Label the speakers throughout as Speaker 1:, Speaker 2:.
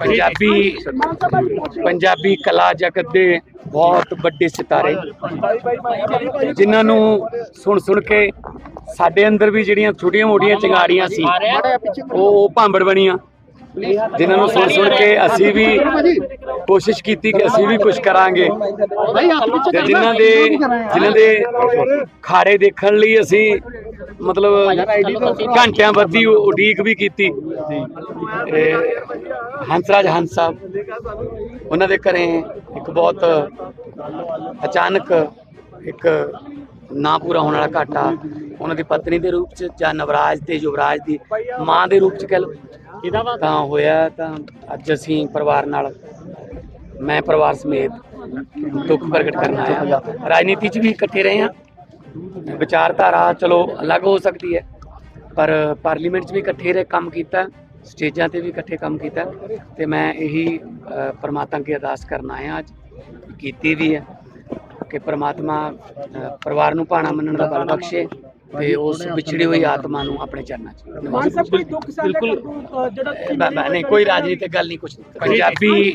Speaker 1: ਪੰਜਾਬੀ ਪੰਜਾਬੀ ਕਲਾ ਜਗਤ ਦੇ ਬਹੁਤ ਵੱਡੇ ਸਿਤਾਰੇ। ਜਿਨ੍ਹਾਂ ਨੂੰ ਸੁਣ ਸੁਣ ਕੇ ਸਾਡੇ ਅੰਦਰ ਵੀ ਜਿਹੜੀਆਂ ਛੋਟੀਆਂ ਮੋਟੀਆਂ ਚਿੰਗਾਰੀਆਂ ਸੀ, ਉਹ ਭਾਂਬੜ ਬਣੀਆਂ। ਜਿਨ੍ਹਾਂ ਨੂੰ ਸੁਣ ਸੁਣ ਕੇ ਅਸੀਂ ਵੀ ਕੋਸ਼ਿਸ਼ ਕੀਤੀ ਕਿ ਅਸੀਂ ਵੀ ਕੁਝ ਕਰਾਂਗੇ। ਤੇ ਜਿਨ੍ਹਾਂ ਦੇ ਜਿਨ੍ਹਾਂ ਦੇ ਖਾੜੇ ਦੇਖਣ ਲਈ ਅਸੀਂ ਮਤਲਬ ਘੰਟਿਆਂ ਬੱਧੀ ਉਡੀਕ ਵੀ ਕੀਤੀ। ਤੇ ਹੰਸਰਾਜ ਹੰਸ ਸਾਹਿਬ ਉਹਨਾਂ ਦੇ ਘਰੇ ਇੱਕ ਬਹੁਤ ਅਚਾਨਕ ਇੱਕ ਨਾ ਪੂਰਾ ਹੋਣ ਵਾਲਾ ਘਾਟਾ ਉਹਨਾਂ ਦੀ ਪਤਨੀ ਦੇ ਰੂਪ ਚ ਜਾਂ ਨਵਰਾਜ ਤੇ ਯੁਵਰਾਜ ਦੀ ਮਾਂ ਦੇ ਰੂਪ ਚ ਕਹਿ ਲਓ ਤਾਂ ਹੋਇਆ ਤਾਂ ਅੱਜ ਅਸੀਂ ਪਰਿਵਾਰ ਨਾਲ ਮੈਂ ਪਰਿਵਾਰ ਸਮੇਤ ਦੁੱਖ ਪ੍ਰਗਟ ਕਰਨ ਆਇਆ। ਰਾਜਨੀਤੀ 'ਚ ਵੀ ਇਕੱਠੇ ਰਹੇ ਹਾਂ। ਵਿਚਾਰਧਾਰਾ ਚਲੋ ਅਲੱਗ ਹੋ ਸਕਦੀ ਹੈ ਪਰ ਪਾਰਲੀਮੈਂਟ 'ਚ ਵੀ ਇਕੱਠੇ ਰਹੇ ਕੰਮ ਕੀਤਾ ਸਟੇਜਾਂ ਤੇ ਵੀ ਇਕੱਠੇ ਕੰਮ ਕੀਤਾ ਤੇ ਮੈਂ ਇਹੀ ਪ੍ਰਮਾਤਮਾ ਅੱਗੇ ਅਰਦਾਸ ਕਰਨ ਆਇਆ ਅੱਜ ਕੀਤੀ ਵੀ ਹੈ ਕਿ ਪ੍ਰਮਾਤਮਾ ਪਰਿਵਾਰ ਨੂੰ ਭਾਣਾ ਮੰਨਣ ਦਾ ਬਲ ਬਖਸ਼ੇ ਤੇ ਉਸ ਵਿਛੜੀ ਹੋਈ ਆਤਮਾ ਨੂੰ ਆਪਣੇ ਚਰਨਾਂ 'ਚ
Speaker 2: ਮਾਨ
Speaker 1: ਨਿਵਾਸ
Speaker 2: ਸਾਹਿਬ ਕੋਈ ਦੁੱਖ ਅ, ਜਿਹੜਾ
Speaker 1: ਨਹੀਂ ਕੋਈ ਰਾਜਨੀਤਿਕ ਗੱਲ ਨਹੀਂ ਕੁਝ ਪੰਜਾਬੀ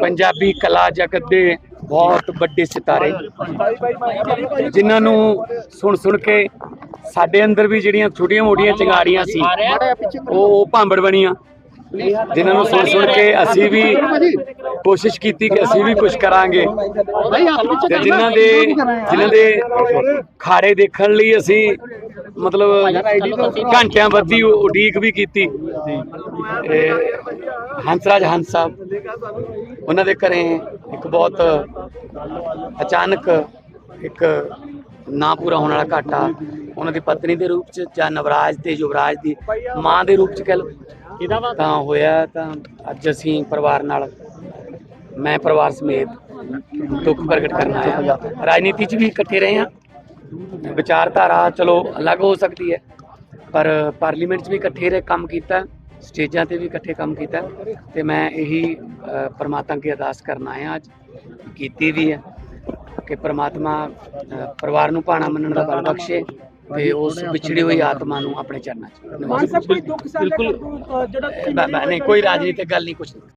Speaker 1: ਪੰਜਾਬੀ ਕਲਾ ਜਗਤ ਦੇ ਬਹੁਤ ਵੱਡੇ ਸਿਤਾਰੇ ਜਿਨ੍ਹਾਂ ਨੂੰ ਸੁਣ ਸੁਣ ਕੇ ਸਾਡੇ ਅੰਦਰ ਵੀ ਜਿਹੜੀਆਂ ਛੋਟੀਆਂ ਮੋਟੀਆਂ ਚਿੰਗਾਰੀਆਂ ਸੀ, ਉਹ ਭਾਂਬੜ ਬਣੀਆਂ। ਜਿਨ੍ਹਾਂ ਨੂੰ ਸੁਣ ਸੁਣ ਕੇ ਅਸੀਂ ਵੀ ਕੋਸ਼ਿਸ਼ ਕੀਤੀ ਕਿ ਅਸੀਂ ਵੀ ਕੁਝ ਕਰਾਂਗੇ। ਤੇ ਜਿਨ੍ਹਾਂ ਦੇ ਜਿਨ੍ਹਾਂ ਦੇ ਖਾੜੇ ਦੇਖਣ ਲਈ ਅਸੀਂ ਮਤਲਬ ਘੰਟਿਆਂ ਬੱਧੀ ਉਡੀਕ ਵੀ ਕੀਤੀ। ਤੇ ਹੰਸਰਾਜ ਹੰਸ ਸਾਹਿਬ, ਉਹਨਾਂ ਦੇ ਘਰੇ ਇੱਕ ਬਹੁਤ ਅਚਾਨਕ ਇੱਕ ਨਾ ਪੂਰਾ ਹੋਣ ਵਾਲਾ ਘਾਟਾ ਉਹਨਾਂ ਦੀ ਪਤਨੀ ਦੇ ਰੂਪ ਚ ਜਾਂ ਨਵਰਾਜ ਤੇ ਯੁਵਰਾਜ ਦੀ ਮਾਂ ਦੇ ਰੂਪ ਚ ਕਹਿ ਲਓ ਤਾਂ ਹੋਇਆ ਤਾਂ ਅੱਜ ਅਸੀਂ ਪਰਿਵਾਰ ਨਾਲ ਮੈਂ ਪਰਿਵਾਰ ਸਮੇਤ ਦੁੱਖ ਪ੍ਰਗਟ ਕਰਨ ਆਇਆ ਰਾਜਨੀਤੀ 'ਚ ਵੀ ਇਕੱਠੇ ਰਹੇ ਹਾਂ। ਵਿਚਾਰਧਾਰਾ ਚਲੋ ਅਲੱਗ ਹੋ ਸਕਦੀ ਹੈ ਪਰ ਪਾਰਲੀਮੈਂਟ 'ਚ ਵੀ ਇਕੱਠੇ ਰਹੇ ਕੰਮ ਕੀਤਾ। ਸਟੇਜਾਂ ਤੇ ਵੀ ਇਕੱਠੇ ਕੰਮ ਕੀਤਾ ਤੇ ਮੈਂ ਇਹੀ ਪ੍ਰਮਾਤਮਾ ਅੱਗੇ ਅਰਦਾਸ ਕਰਨ ਆਇਆ ਅੱਜ। ਕੀਤੀ ਵੀ ਹੈ ਕਿ ਪ੍ਰਮਾਤਮਾ ਪਰਿਵਾਰ ਨੂੰ ਭਾਣਾ ਮੰਨਣ ਦਾ ਬਲ ਬਖਸ਼ੇ ਤੇ ਉਸ ਵਿਛੜੀ ਹੋਈ ਆਤਮਾ ਨੂੰ ਆਪਣੇ ਚਰਨਾਂ 'ਚ
Speaker 2: ਅ, ਜਿਹੜਾ
Speaker 1: ਨਹੀਂ ਕੋਈ ਰਾਜਨੀਤਿਕ ਗੱਲ ਨਹੀਂ ਕੁਝ